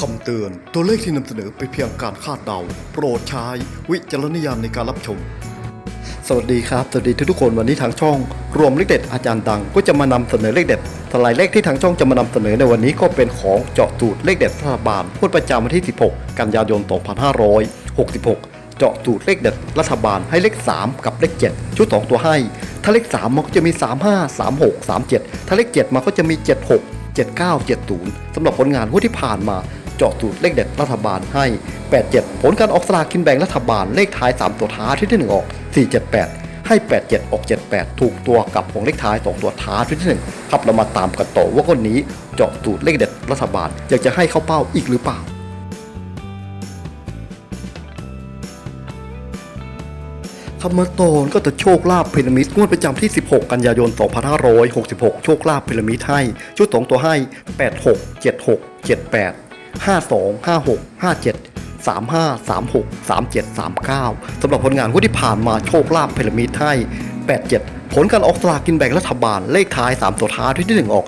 คำเตือน ตัวเลขที่นำเสนอเป็นเพียงการคาดเดา โปรดใช้วิจารณญาณในการรับชม สวัสดีครับ สวัสดีทุกๆคนวันนี้ทางช่อง รวมเลขเด็ดอาจารย์ดังก็จะมานำเสนอเลขเด็ดสลายเลขที่ทางช่องจะมานำเสนอในวันนี้ก็เป็นของเจาะสูตรเลขเด็ดรัฐบาลงวดประจำวันที่ 16 กันยายน 2566 เจาะสูตรเลขเด็ดรัฐบาลให้เลข 3 กับเลข 7 ชุด 2 ตัวให้ ถ้าเลข 3 มันก็จะมี 35 36 37 ถ้าเลข 7 มันก็จะมี 76 79 70สำหรับผลงานงวดที่ผ่านมา เจาะสูตรเลขเด็ดรัฐบาลให้ 87 ผลการออกสลากกินแบ่งรัฐบาลเลขท้าย 3 ตัวท้ายที่ที่1ออก 478 ให้ 87 ออก 78 ถูกตัวกับของเลขท้าย 2 ตัวท้ายที่ที่1ครับเรามาตามกันต่อว่าคนนี้เจาะสูตรเลขเด็ดรัฐบาลอยากจะให้เข้าเป้าอีกหรือเปล่าคำมาตอนก็จะโชคลาภพีระมิดงวดประจำที่ 16 กันยายน 2566 โชคลาภพีระมิดให้ ชุดสองตัวให้ 86 76 78 52 56 57 35 36 37 39สำหรับผลงานงวดที่ผ่านมาโชคลาภพีระมิดให้ 87 ผลการออกสลากกินแบ่งรัฐบาลเลขท้าย 3 ตัวท้ายที่1ออก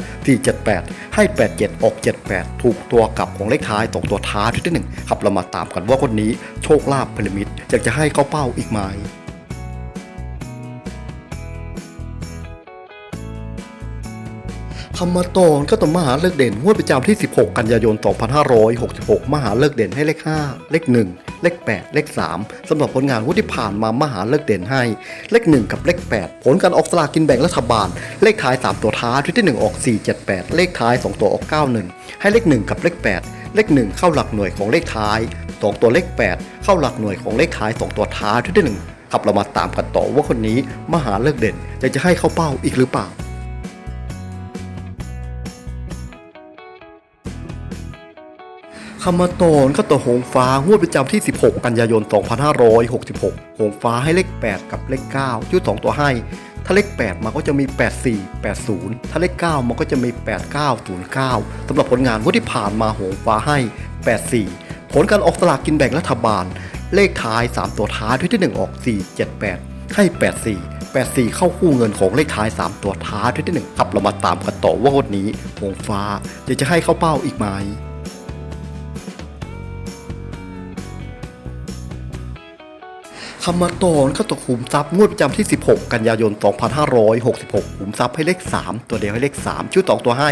478 ให้ 87 ออก 78 ถูกตัวกลับของเลขท้าย2ตัวท้ายที่ 1 ครับเรามาตามกันว่าคนนี้โชคลาภพีระมิดอยากจะให้เข้าเป้าอีกไหม คำมตอนก็ต้องมหาเลิกเด่นงวดประจำที่ 16 กันยายน 2566 มหาเลิกเด่นให้เลข 5 เลข 1 เลข 8 เลข 3สำหรับผลงานงวดที่ผ่านมามหาเลิกเด่นให้ เลข 1 กับเลข 8 ผลการออกสลากกินแบ่งรัฐบาล เลขท้าย 3 ตัวท้ายที่ 1 ออก 478 เลขท้าย 2 ตัวออก 91 ให้เลข 1 กับเลข 8 เลข 1 เข้าหลักหน่วยของเลขท้าย 2 ตัวเลข 8 เข้าหลักหน่วยของเลขท้าย 2 ตัวท้ายที่ 1 ครับเรามาตามกันต่อว่าคนนี้มหาเลิกเด่นจะจะให้เข้าเป้าอีกหรือเปล่า คำมาตอนก็ต่อหงฟ้างวดประจำที่ 16 กันยายน 2566 หงฟ้าให้เลข 8 กับเลข9ชุด2ตัวให้ ถ้าเลข 8 มันก็จะมี 84 80 ถ้าเลข 9 มันก็จะมี 8909 สำหรับผลงานงวดที่ผ่านมาหงฟ้าให้ 84 ผลการออกสลากกินแบ่งรัฐบาล เลขท้าย 3 ตัวท้ายที่1ออก 478 ให้ 84 84 เข้าคู่เงินของเลขท้าย 3 ตัวท้ายที่1ครับเรามาตามกันต่อว่างวดนี้หงฟ้าจะจะให้เข้าเป้าอีกไหม คำมาตอนก็ตกขุมทรัพย์งวดประจำที่ 16 กันยายน 2566 ขุมทรัพย์ให้เลข 3 ตัวเดียวให้เลข 3 ชุด2ตัวให้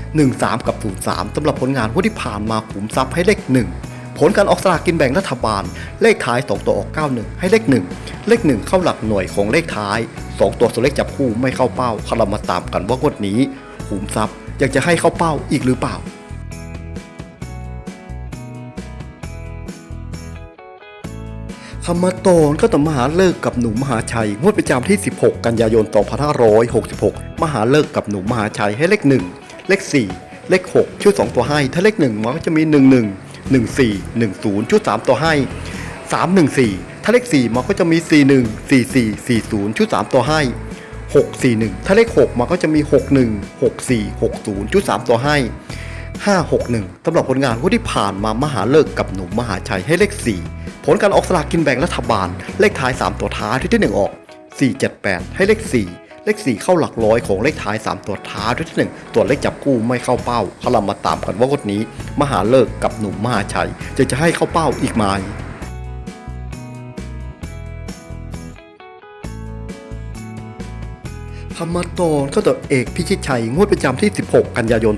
13 กับ 03สำหรับผลงานงวดที่ผ่านมาขุมทรัพย์ให้เลข 1 ผลการออกสลากกินแบ่งรัฐบาล เลขท้าย 2 ตัวออก 91 ให้เลข 1 เลข 1 เข้าหลักหน่วยของเลขท้าย 2 ตัวตัวเลขจับคู่ไม่เข้าเป้าเรามาตามกันว่างวดนี้ขุมทรัพย์อยากจะให้เข้าเป้าอีกหรือเปล่า คำมตอนก็ต้องมหาเลิกกับหนุ่มมหาชัยงวดประจำที่ 16 กันยายน 2566 มหาเลิกกับหนุ่มมหาชัยให้เลข 1 เลข 4 เลข 6 ชุด 2 ตัวให้ ถ้าเลข 1 มันก็จะมี 11 14 10 ชุด 3 ตัวให้ 314 ถ้าเลข 4 มันก็จะมี 41 44 40 ชุด 3 ตัวให้ 641 ถ้าเลข 6 มันก็จะมี 61 64 60 ชุด 3 ตัวให้ 561สำหรับผลงานที่ผ่านมามหาเลิกกับหนุ่มมหาชัยให้เลข 4 ผลการออกสลากกินแบ่งรัฐบาล เลขท้าย 3 ตัวท้ายที่ที่ 1 ออก 478 ให้เลข 4 เลข 4 เข้าหลักร้อยของเลขท้าย 3 ตัวท้ายที่ที่ 1 ตัวเลขจับคู่ไม่เข้าเป้าเขาเรามาตามกันว่างวดนี้ มหาเลิกกับหนุ่มมหาชัยจะจะให้เข้าเป้าอีกไหมคำมาตอนก็ต่อเอกพิชิตชัยงวดประจำที่ 16 กันยายน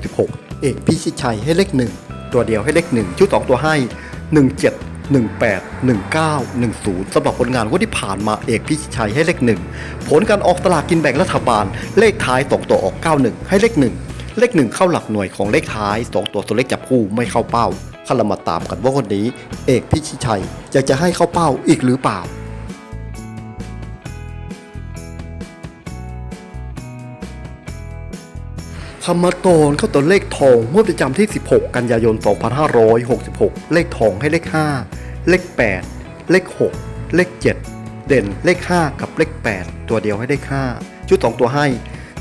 2566 เอกพิชิตชัยให้เลข 1 ตัวเดียวให้เลข 1 ชุด2ตัวให้ 17 18 19 10สำหรับผลงานวันที่ผ่านมาเอกพิชชัยให้เลขหนึ่งผลการออกตลากกินแบ่งรัฐบาล เลขท้ายสองตัวออก 91 ให้เลขหนึ่งเลขหนึ่งเข้าหลักหน่วยของเลขท้าย2ตัวตัวเลขจับคู่ไม่เข้าเป้าข้าเรามาตามกันว่าคนนี้ เอกพิชิชัยอยากจะให้เข้าเป้าอีกหรือเปล่า คำมาตนเข้าตัวเลขทองงวดประจำที่ 16 กันยายน 2566 เลขทองให้เลข 5 เลข 8 เลข 6 เลข 7 เด่นเลข 5 กับเลข 8 ตัวเดียวให้เลข 5 ชุด 2 ตัวให้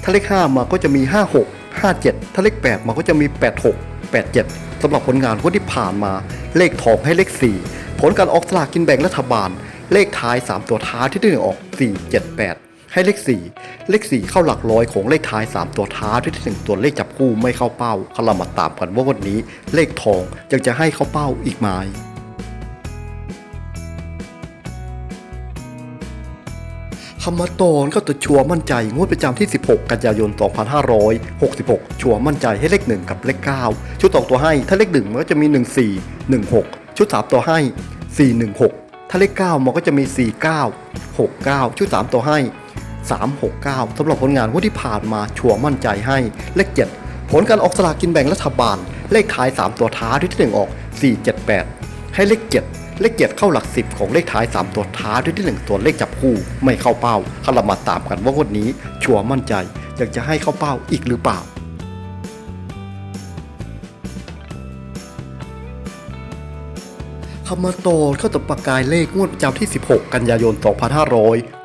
ถ้าเลข 5 มาก็จะมี 56 57 ถ้าเลข 8 มาก็จะมี 86 87 สำหรับผลงานงวดที่ผ่านมา เลขทองให้เลข 4 ผลการออกสลากกินแบ่งรัฐบาล เลขท้าย 3 ตัวท้ายที่ได้ออก 478 ให้เลข 4 เลข 4 เข้าหลักร้อยของเลขท้าย 3 ตัวท้ายด้วยที่หนึ่งตัวเลขจับคู่ไม่เข้าเป้าเรามาตามกันว่าวันนี้เลขทองยังจะให้เข้าเป้าอีกไหมคำว่าตอนก็ตัวชัวร์มั่นใจงวดประจำที่ 16 กันยายน 2566 ชัวร์มั่นใจให้เลข 1 กับเลข 9 ชุดตองตัวให้ ถ้าเลข 1 มันก็จะมี 14 16 ชุด 3 ตัวให้ 416 ถ้าเลข 9 มันก็จะมี 49 69 ชุด 3 ตัวให้ 369สำหรับผลงานงวดที่ผ่านมาชัวร์มั่นใจให้เลข 7 ผลการออกสลากกินแบ่งรัฐบาล เลขท้าย 3 ตัวท้ายที่ 1 ออก 478 ให้เลข 7 เลขเจ็ดเข้าหลักสิบของเลขท้าย 3 ตัวท้ายด้วยที่ 1 ตัวเลขจับคู่ ไม่เข้าเป้าถ้าเรามาตามกันว่างวดนี้ชัวร์มั่นใจอยากจะให้เข้าเป้าอีกหรือเปล่า คำมาโตนเข้าตบประกายเลขงวดประจำที่ 16 กันยายน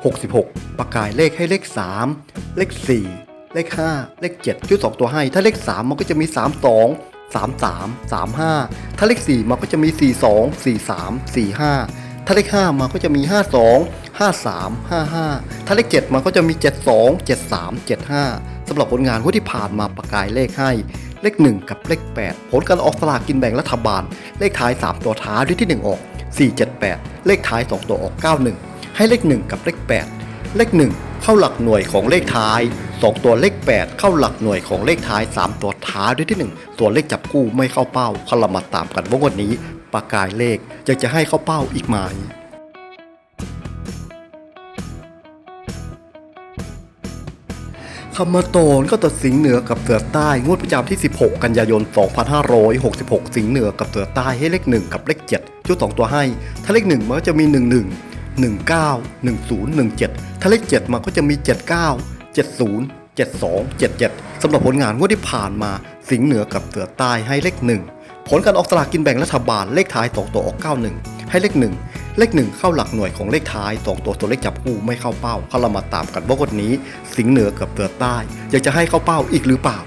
2566 ประกายเลขให้เลข 3 เลข 4 เลข 5 เลข 7 ชุด 2 ตัวให้ ถ้าเลข 3 มันก็จะมี 3 2 3 3 3 5 ถ้าเลข 4 มันก็จะมี 4 2 4 3 4 5 ถ้าเลข 5 มันก็จะมี 5 2 5 3 5 5 ถ้าเลข 7 มันก็จะมี 7 2 7 3 7 5 สำหรับผลงานที่ผ่านมาประกายเลขให้ เลข 1 กับเลข 8 ผลการออกสลากกินแบ่งรัฐบาล เลขท้าย 3 ตัวท้ายด้วยที่ 1 ออก 478 เลขท้าย 2 ตัวออก 91 ให้เลข 1 กับเลข 8 เลข 1 เข้าหลักหน่วยของเลขท้าย 2 ตัวเลข 8 เข้าหลักหน่วยของเลขท้าย 3 ตัวท้ายด้วยที่ 1 ตัวเลขจับคู่ไม่เข้าเป้าเขาเรามาตามกันว่าวันนี้ประกายเลขจะจะให้เข้าเป้าอีกไหม คำมาโตนก็ตัดสิงเหนือกับเสือใต้งวดประจำที่ 16 กันยายน 2566 สิงห์เหนือกับเสือใต้ให้เลข 1 กับเลข 7 ชุด 2 ตัวให้ ถ้าเลข 1 มันก็จะมี 11 19 10 17 ถ้าเลข 7 มันก็จะมี 79 70 72 77 สำหรับผลงานงวดที่ผ่านมา สิงเหนือกับเสือใต้ให้เลข 1 ผลการออกสลากกินแบ่งรัฐบาลเลขท้าย 2 ตัวออก 91 ให้เลข 1 เลข1เข้าหลักหน่วยของเลขท้าย2ตัวตัวเลขจับคู่ไม่เข้าเป้าเขาเรามาตามกันว่าวันนี้ สิงเหนือกับเสือใต้อยากจะให้เข้าเป้าอีกหรือเปล่า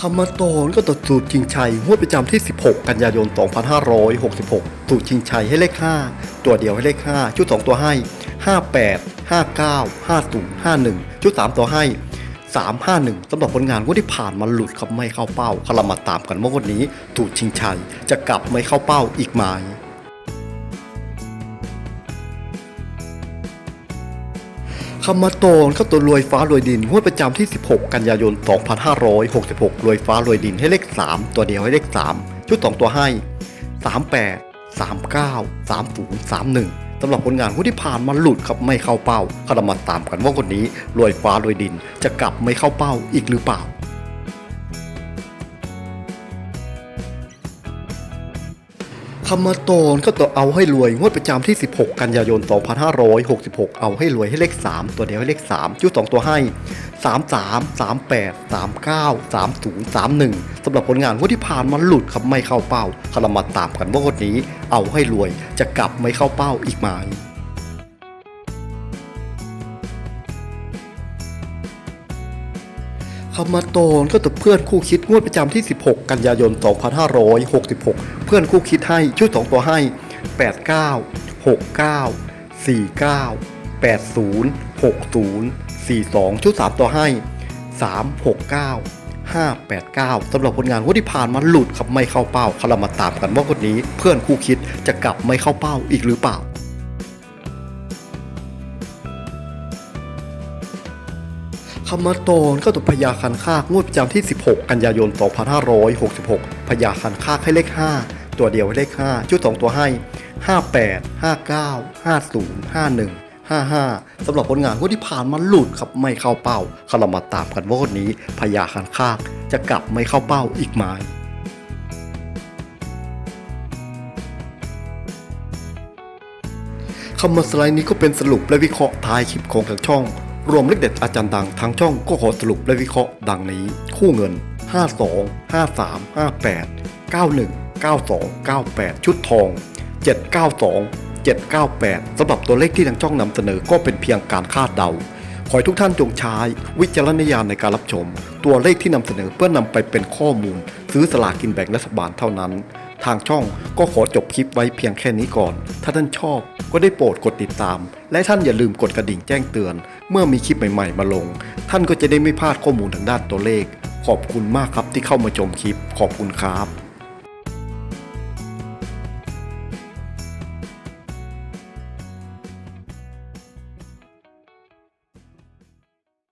คำมาโตนก็ตัดสูตรชิงชัยงวดประจำที่ 16 กันยายน 2566 สูตรชิงชัยให้เลข 5 ตัวเดียวให้เลข 5 ชุด 2 ตัวให้ 58 59 50 51 ชุด 3 ตัวให้ 351สำหรับผลงานงวดที่ผ่านมาหลุดครับไม่เข้าเป้าเขารามาตามกันว่าวันนี้สูตรชิงชัยจะกลับไม่เข้าเป้าอีกไหมคำมาโตนเข้าตัวรวยฟ้ารวยดินงวดประจำที่ 16 กันยายน 2566 รวยฟ้ารวยดินให้เลข 3 ตัวเดียวให้เลข 3 ชุด 2 ตัวให้ 38 39 30 31 สำหรับผลงานหุ้นที่ผ่านมาหลุดครับไม่เข้าเป้าเขาเรามาตามกันว่าคนนี้รวยฟ้ารวยดิน จะกลับไม่เข้าเป้าอีกหรือเปล่าคำมาตอนก็ตัวเอาให้รวยงวดประจำที่ 16 กันยายน 2566 เอาให้รวยให้เลข 3 ตัวเดียวให้เลข3จุด2ตัวให้ 33 38 39 30 31สำหรับผลงานงวดที่ผ่านมาหลุดครับไม่เข้าเป้าเขารามาตามกันว่าวันนี้เอาให้รวยจะกลับไม่เข้าเป้าอีกไหมคำมาโตนก็ตัวเพื่อนคู่คิดงวดประจำที่ 16 กันยายน 2566 เพื่อนคู่คิดให้ชุด2ตัวให้ 89 69 49 80 60 42 ชุด 3ตัวให้ 369 589สำหรับผลงานงวดที่ผ่านมาหลุดครับไม่เข้าเป้าเขาเรามาตามกันว่าคนนี้เพื่อนคู่คิดจะกลับไม่เข้าเป้าอีกหรือเปล่าคำมาโตนก็ตัวพญาคันคากงวดประจำที่ 16 กันยายน 2566 พญาคันคากให้เลข 5 ตัวเดียวให้เลข 5 ชุด 2 ตัวให้ 58 59 50 51 55สำหรับผลงานงวดที่ผ่านมาหลุดครับไม่เข้าเป้าเขาเรามาตามกันว่าวันนี้พญาคันคากจะกลับไม่เข้าเป้าอีกไหมคำมาสไลด์นี้ก็เป็นสรุปและวิเคราะห์ท้ายคลิปของทางช่อง รวมเลขเด็ดอาจารย์ดังทางช่องก็ขอสรุปและวิเคราะห์ดังนี้ คู่เงิน 52 53 58 91 92 98 ชุดทอง 792 798สำหรับตัวเลขที่ทางช่องนำเสนอก็เป็นเพียงการคาดเดา ขอให้ทุกท่านจงใช้วิจารณญาณในการรับชม ตัวเลขที่นำเสนอเพื่อนำไปเป็นข้อมูล ซื้อสลากกินแบ่งรัฐบาลเท่านั้น ทางช่องก็ขอจบคลิปไว้เพียงแค่นี้ก่อน ถ้าท่านชอบก็ได้โปรดกดติดตาม และท่านอย่าลืมกดกระดิ่งแจ้งเตือน เมื่อมีคลิปใหม่ ๆ มาลง ท่านก็จะได้ไม่พลาดข้อมูลทางด้านตัวเลข ขอบคุณมากครับที่เข้ามาชมคลิป ขอบคุณครับ